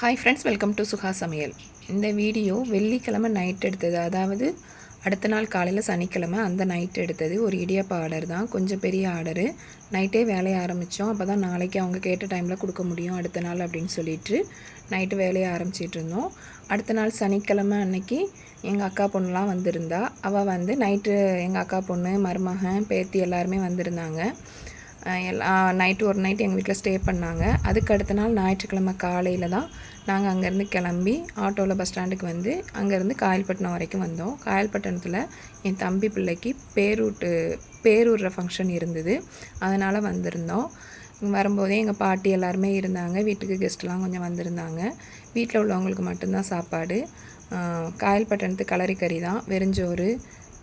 Hi friends welcome to Suga Samayal இந்த video வெள்ளிக்கிழமை night எடுத்தது. அதாவது அடுத்த நாள் காலையில் சனிக்கிழமை அந்த நைட் எடுத்தது. ஒரு இடியப்பா ஆர்டர் தான். கொஞ்சம் பெரிய ஆர்டரு நைட்டே வேலையை ஆரம்பித்தோம் அப்போ தான் நாளைக்கு அவங்க கேட்ட டைமில் கொடுக்க முடியும். அடுத்த நாள் அப்படின்னு சொல்லிட்டு நைட்டு வேலையை ஆரம்பிச்சிட்டு இருந்தோம். அடுத்த நாள் சனிக்கிழமை அன்னைக்கு எங்கள் அக்கா பொண்ணுலாம் வந்திருந்தா. அவள் வந்து நைட்டு எங்கள் அக்கா பொண்ணு மருமகன் பேத்தி எல்லாருமே வந்திருந்தாங்க. எல்லா நைட்டு ஒரு நைட் எங்கள் வீட்டில் ஸ்டே பண்ணாங்க. அதுக்கு அடுத்த நாள் ஞாயிற்றுக்கிழமை காலையில் தான் நாங்கள் அங்கேருந்து கிளம்பி ஆட்டோவில் பஸ் ஸ்டாண்டுக்கு வந்து அங்கேருந்து காயல்பட்டினம் வரைக்கும் வந்தோம். காயல்பட்டினத்தில் என் தம்பி பிள்ளைக்கு பேரூட்டு பேரூர்ற ஃபங்க்ஷன் இருந்தது. அதனால் வந்திருந்தோம். வரும்போதே எங்கள் பாட்டி எல்லாருமே இருந்தாங்க. வீட்டுக்கு கெஸ்ட்லாம் கொஞ்சம் வந்திருந்தாங்க. வீட்டில் உள்ளவங்களுக்கு மட்டும்தான் சாப்பாடு. காயல்பட்டினத்து கலரி கறி தான். வெறிஞ்சோறு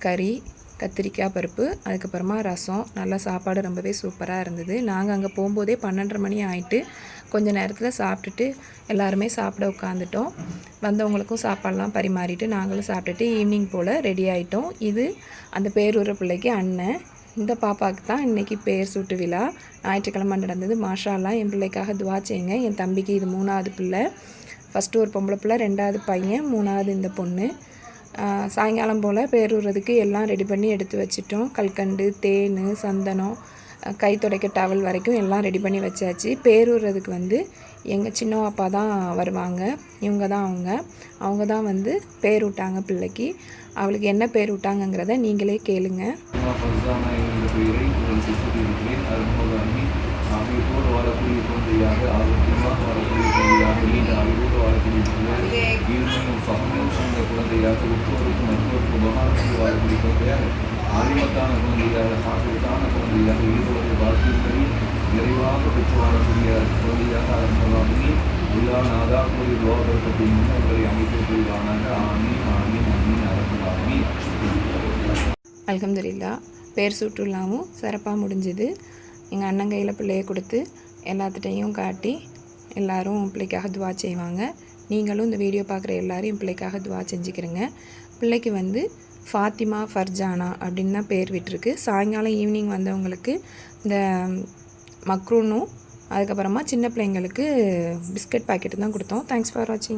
கறி கத்திரிக்காய் பருப்பு அதுக்கப்புறமா ரசம். நல்லா சாப்பாடு ரொம்பவே சூப்பராக இருந்தது. நாங்கள் அங்கே போகும்போதே பன்னெண்டரை மணி ஆகிட்டு கொஞ்சம் நேரத்தில் சாப்பிட்டுட்டு எல்லாருமே சாப்பிட உட்காந்துட்டோம் வந்தவங்களுக்கும் சாப்பாடெலாம் பரிமாறிட்டு நாங்களும் சாப்பிட்டுட்டு ஈவினிங் போல் ரெடி ஆகிட்டோம் இது அந்த பேரூர பிள்ளைக்கு அண்ணன். இந்த பாப்பாவுக்கு தான் இன்றைக்கி பேர் சூட்டு விழா. ஞாயிற்றுக்கிழமை நடந்தது. மாஷாலாம் என் பிள்ளைக்காக துவா செய்யுங்க. என் தம்பிக்கு இது மூணாவது பிள்ளை. ஃபஸ்ட்டு ஒரு பொம்பளை பிள்ளை ரெண்டாவது பையன் மூணாவது இந்த பொண்ணு. சாயங்காலம் போல் பேரூறதுக்கு எல்லாம் ரெடி பண்ணி எடுத்து வச்சிட்டோம். கல்கண்டு தேன் சந்தனம் கை துடைக்க டவல் வரைக்கும் எல்லாம் ரெடி பண்ணி வச்சாச்சு. பேரூறதுக்கு வந்து எங்கள் சின்ன அப்பா தான் வருவாங்க. இவங்க தான் அவங்க. அவங்க தான் வந்து பேர் விட்டாங்க பிள்ளைக்கு. அவளுக்கு என்ன பேர் விட்டாங்கங்கிறத நீங்களே கேளுங்க ஆரோக்கியமாக குழந்தையாக உற்றோருக்கும் மற்றோருக்கும் உபகாரத்தில் வாழக்கூடிய குழந்தையாக ஆதிமத்தான குழந்தையாக சாப்பிட்டான குழந்தையாக ஈரோடு வாழ்க்கையின்படி நிறைவாக பெற்று வாழக்கூடிய குழந்தையாக அரசலாகி எல்லா நாதாக்குரிய கோரி முன்னோர்களை உங்களை அமைத்து புரிவானாக ஆமி ஆமி ஆமி அரசலாகி அலமதுல்லா பேர் சுற்றுலாவும் சிறப்பாக முடிஞ்சுது. எங்கள் அண்ணன் கையில் பிள்ளையை கொடுத்து எல்லாத்திட்டையும் காட்டி எல்லோரும் பிள்ளைக்காக துவா செய்வாங்க. நீங்களும் இந்த வீடியோ பார்க்குற எல்லோரும் என் பிள்ளைக்காக துவா செஞ்சுக்கிறேங்க. பிள்ளைக்கு வந்து ஃபாத்திமா ஃபர்ஜானா அப்படின்னு தான் பேர் விட்டுருக்கு. சாயங்காலம் ஈவினிங் வந்தவங்களுக்கு இந்த மக்ரூனும் அதுக்கப்புறமா சின்ன பிள்ளைங்களுக்கு பிஸ்கட் பாக்கெட்டு தான் கொடுத்தோம். தேங்க்ஸ் ஃபார் வாட்சிங்